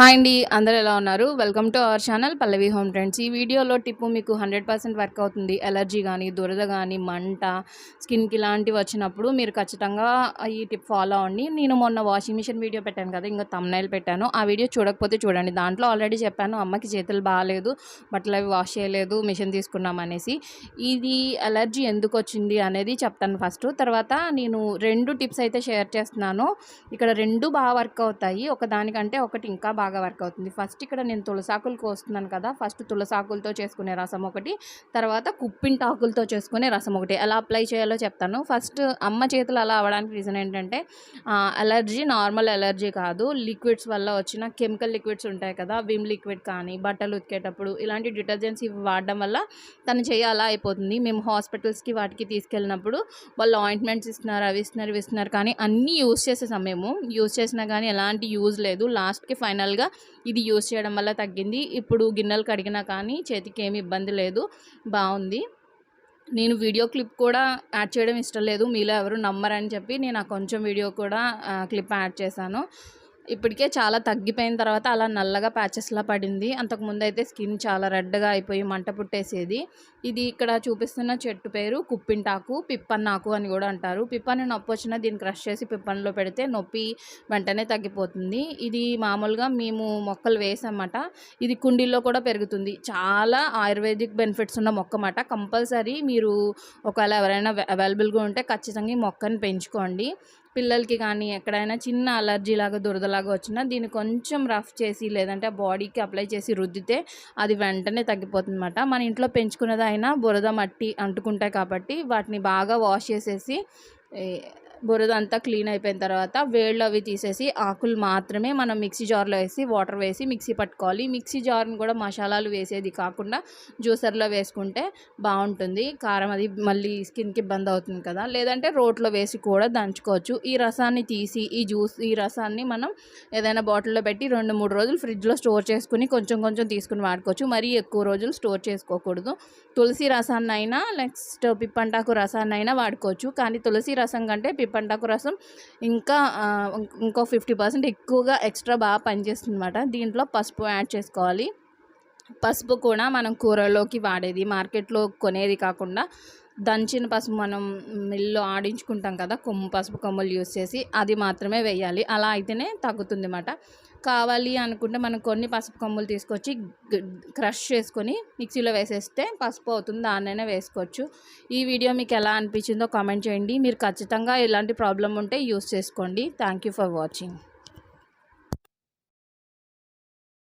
Hi అండి అందరు ఎలా ఉన్నారు? Welcome to our channel Pallavi home trends ఈ వీడియోలో టిప్పు మీకు హండ్రెడ్ పర్సెంట్ వర్క్ అవుతుంది. ఎలర్జీ కానీ దురద కానీ మంట స్కిన్కి ఇలాంటివి వచ్చినప్పుడు మీరు ఖచ్చితంగా ఈ టిప్ ఫాలో అవ్వండి. నేను మొన్న వాషింగ్ మిషన్ వీడియో పెట్టాను కదా ఇంకా తమ్నైల్ పెట్టాను. ఆ వీడియో చూడకపోతే చూడండి. దాంట్లో ఆల్రెడీ చెప్పాను అమ్మకి చేతులు బాగాలేదు బట్టలు అవి వాష్ చేయలేదు మిషన్ తీసుకున్నాం అనేసి. ఇది ఎలర్జీ ఎందుకు వచ్చింది అనేది చెప్తాను ఫస్ట్. తర్వాత నేను రెండు టిప్స్ అయితే షేర్ చేస్తున్నాను. ఇక్కడ రెండు బాగా వర్క్ అవుతాయి. ఒకదానికంటే ఒకటి ఇంకా బాగా బాగా వర్క్ అవుతుంది. ఫస్ట్ ఇక్కడ నేను తులసాకులు కోస్తున్నాను కదా ఫస్ట్ తులసాకులతో చేసుకునే రసం ఒకటి తర్వాత కుప్పింటాకులతో చేసుకునే రసం ఒకటి. ఎలా అప్లై చేయాలో చెప్తాను. ఫస్ట్ అమ్మ చేతులు అలా అవ్వడానికి రీజన్ ఏంటంటే అలర్జీ నార్మల్ ఎలర్జీ కాదు. లిక్విడ్స్ వల్ల వచ్చిన కెమికల్ లిక్విడ్స్ ఉంటాయి కదా విమ్ లిక్విడ్ కానీ బట్టలు ఉతికేటప్పుడు ఇలాంటి డిటర్జెంట్స్ ఇవి వాడడం వల్ల తను చేయి అలా అయిపోతుంది. మేము హాస్పిటల్స్కి వాటికి తీసుకెళ్ళినప్పుడు వాళ్ళు ఆయింట్మెంట్స్ ఇస్తున్నారు అవి ఇస్తున్నారు ఇవి ఇస్తున్నారు కానీ అన్నీ యూస్ చేసేసాం మేము యూస్ చేసినా కానీ ఎలాంటి యూజ్ లేదు. లాస్ట్కి ఫైనల్గా ఇది యూస్ చేయడం వల్ల తగ్గింది. ఇప్పుడు గిన్నెలు కడిగినా కానీ చేతికి ఏమి ఇబ్బంది లేదు. బాగుంది. నేను వీడియో క్లిప్ కూడా యాడ్ చేయడం ఇష్టం లేదు. మీలో ఎవరు నమ్మరని చెప్పి నేను ఆ కొంచెం వీడియో కూడా క్లిప్ యాడ్ చేశాను. ఇప్పటికే చాలా తగ్గిపోయిన తర్వాత అలా నల్లగా ప్యాచెస్లా పడింది. అంతకుముందు అయితే స్కిన్ చాలా రెడ్గా అయిపోయి మంట పుట్టేసేది. ఇది ఇక్కడ చూపిస్తున్న చెట్టు పేరు కుప్పింటాకు పిప్పన్నాకు అని కూడా అంటారు. పిప్పని నొప్పి వచ్చినా దీన్ని క్రష్ చేసి పిప్పన్లో పెడితే నొప్పి వెంటనే తగ్గిపోతుంది. ఇది మామూలుగా మేము మొక్కలు వేసామట. ఇది కుండీల్లో కూడా పెరుగుతుంది. చాలా ఆయుర్వేదిక్ బెనిఫిట్స్ ఉన్న మొక్క అన్నమాట కంపల్సరీ మీరు ఒకవేళ ఎవరైనా అవైలబుల్గా ఉంటే ఖచ్చితంగా ఈ మొక్కని పెంచుకోండి. పిల్లలకి కానీ ఎక్కడైనా చిన్న అలర్జీ లాగా దురదలాగా వచ్చినా దీన్ని కొంచెం రఫ్ చేసి లేదంటే బాడీకి అప్లై చేసి రుద్దితే అది వెంటనే తగ్గిపోతుంది మన ఇంట్లో పెంచుకున్నది అయినా బురద మట్టి అంటుకుంటాయి కాబట్టి వాటిని బాగా వాష్ చేసేసి బురద అంతా క్లీన్ అయిపోయిన తర్వాత వేళ్ళు అవి తీసేసి ఆకులు మాత్రమే మనం మిక్సీ జార్లో వేసి వాటర్ వేసి మిక్సీ పట్టుకోవాలి. మిక్సీ జార్ని కూడా మసాలాలు వేసేది కాకుండా జ్యూసర్లో వేసుకుంటే బాగుంటుంది. కారం అది మళ్ళీ స్కిన్కి ఇబ్బంది అవుతుంది కదా. లేదంటే రోట్లో వేసి కూడా దంచుకోవచ్చు. ఈ రసాన్ని తీసి ఈ జ్యూస్ ఈ రసాన్ని మనం ఏదైనా బాటిల్లో పెట్టి రెండు మూడు రోజులు ఫ్రిడ్జ్లో స్టోర్ చేసుకుని కొంచెం కొంచెం తీసుకుని వాడుకోవచ్చు. మరీ ఎక్కువ రోజులు స్టోర్ చేసుకోకూడదు. తులసి రసాన్ని అయినా నెక్స్ట్ పిప్పంటాకు రసాన్ని అయినా వాడుకోవచ్చు. కానీ తులసి రసం కంటే పండాకు రసం ఇంకా ఇంకో ఫిఫ్టీ పర్సెంట్ ఎక్కువగా ఎక్స్ట్రా బాగా పనిచేస్తుంది అనమాట దీంట్లో పసుపు యాడ్ చేసుకోవాలి. పసుపు కూడా మనం కూరలోకి వాడేది మార్కెట్లో కొనేది కాకుండా దంచిన పసుపు మనం మిల్లులో ఆడించుకుంటాం కదా కొమ్ము పసుపు కొమ్ములు యూస్ చేసి అది మాత్రమే వేయాలి. అలా అయితేనే తగ్గుతుంది అన్నమాట కావాలి అనుకుంటే మనం కొన్ని పసుపు కొమ్ములు తీసుకొచ్చి క్రష్ చేసుకొని మిక్సీలో వేసేస్తే పసుపు అవుతుంది దాన్నైనా వేసుకోవచ్చు. ఈ వీడియో మీకు ఎలా అనిపించిందో కామెంట్ చేయండి. మీరు ఖచ్చితంగా ఇలాంటి ప్రాబ్లం ఉంటే యూస్ చేసుకోండి. Thank you for watching.